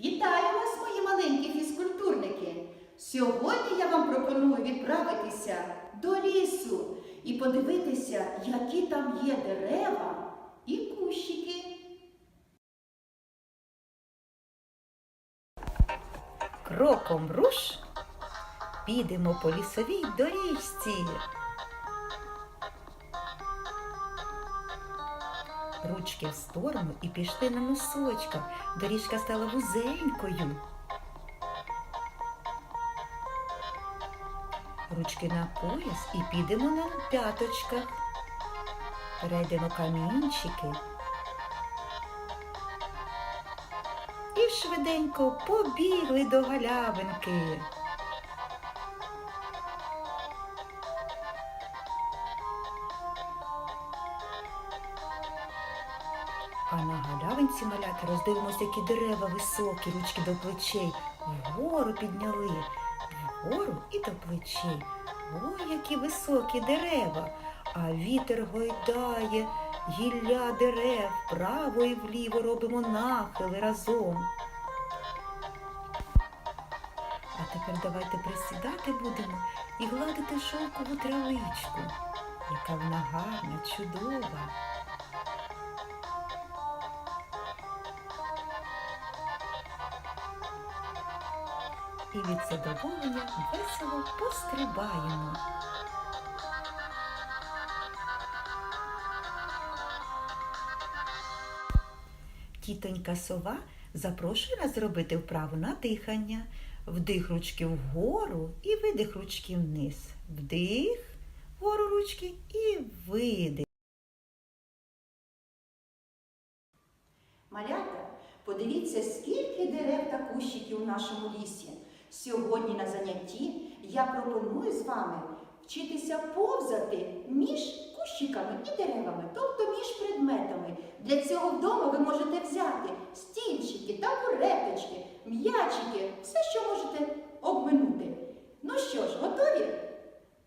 Вітаю вас, мої маленькі фізкультурники! Сьогодні я вам пропоную відправитися до лісу і подивитися, які там є дерева і кущики. Кроком руш, підемо по лісовій доріжці. Ручки в сторону і пішли на носочках. Доріжка стала вузенькою. Ручки на пояс і підемо на п'яточках. Перейдемо камінчики. І швиденько побігли до галявинки. А на галявинці малята роздивимося, які дерева високі, ручки до плечей. Вгору підняли, вгору і до плечей. Ой, які високі дерева, а вітер гойдає гілля дерев, вправо і вліво робимо нахили разом. А тепер давайте присідати будемо і гладити шовкову травичку, яка вона гарна, чудова. І від задоволення весело пострибаємо. Тітонька сова запрошує нас зробити вправу на дихання. Вдих ручки вгору і видих ручки вниз. Вдих, вгору ручки і видих. Малята, подивіться, скільки дерев та кущиків у нашому лісі. Сьогодні на занятті я пропоную з вами вчитися повзати між кущиками і деревами, тобто між предметами. Для цього вдома ви можете взяти стільчики, табуреточки, м'ячики, все, що можете обминути. Ну що ж, готові?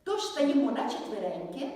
Тож стаємо на четвереньки.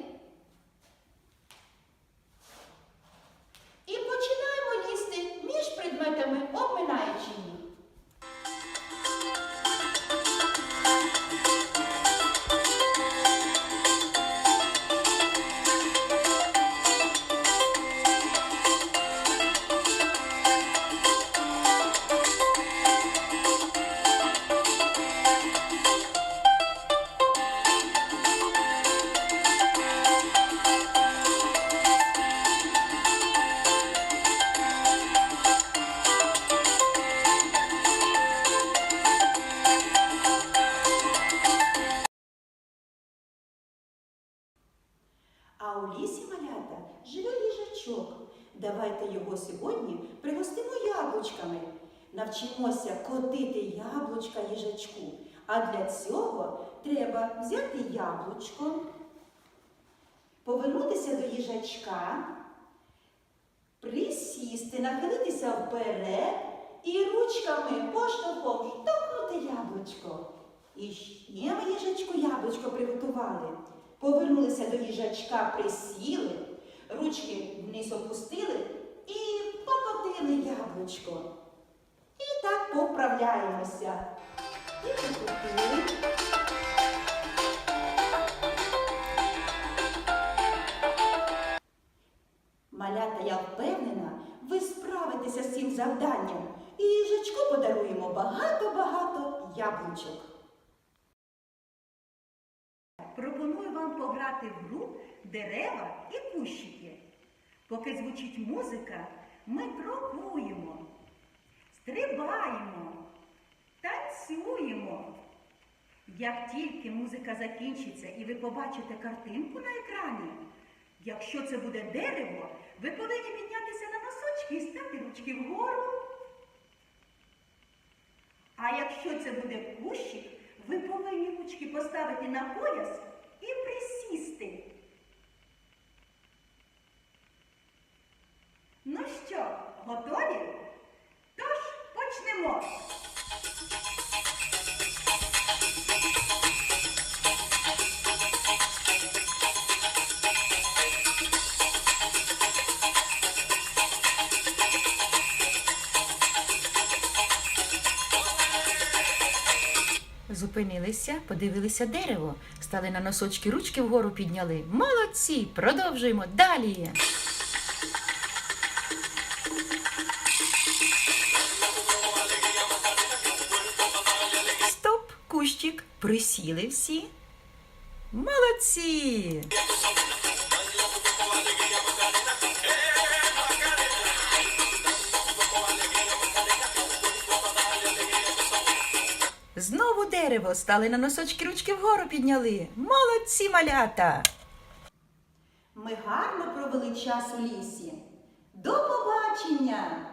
У лісі малята живе їжачок. Давайте його сьогодні пригостимо яблучками. Навчимося котити яблучка їжачку. А для цього треба взяти яблучко, повернутися до їжачка, присісти, нахилитися вперед і ручками поштовхом штовхнути яблучко. І ще ми їжачку яблучко приготували. Повернулися до їжачка, присіли, ручки вниз опустили і покотили яблучко. І так поправляємося. І покотили. Малята, я впевнена, ви справитеся з цим завданням. І їжачку подаруємо багато-багато яблучок. Вам пограти в гру дерева і кущики. Поки звучить музика, ми крокуємо, стрибаємо, танцюємо. Як тільки музика закінчиться і ви побачите картинку на екрані, якщо це буде дерево, ви повинні піднятися на носочки і стати ручки вгору. А якщо це буде кущик, ви повинні ручки поставити на пояс і присісти. Ну що, готові? Зупинилися, подивилися дерево, стали на носочки ручки вгору підняли. Молодці! Продовжуємо далі. Стоп, кущик, присіли всі. Молодці! Дерево стали на носочки ручки вгору підняли. Молодці малята! Ми гарно провели час у лісі. До побачення!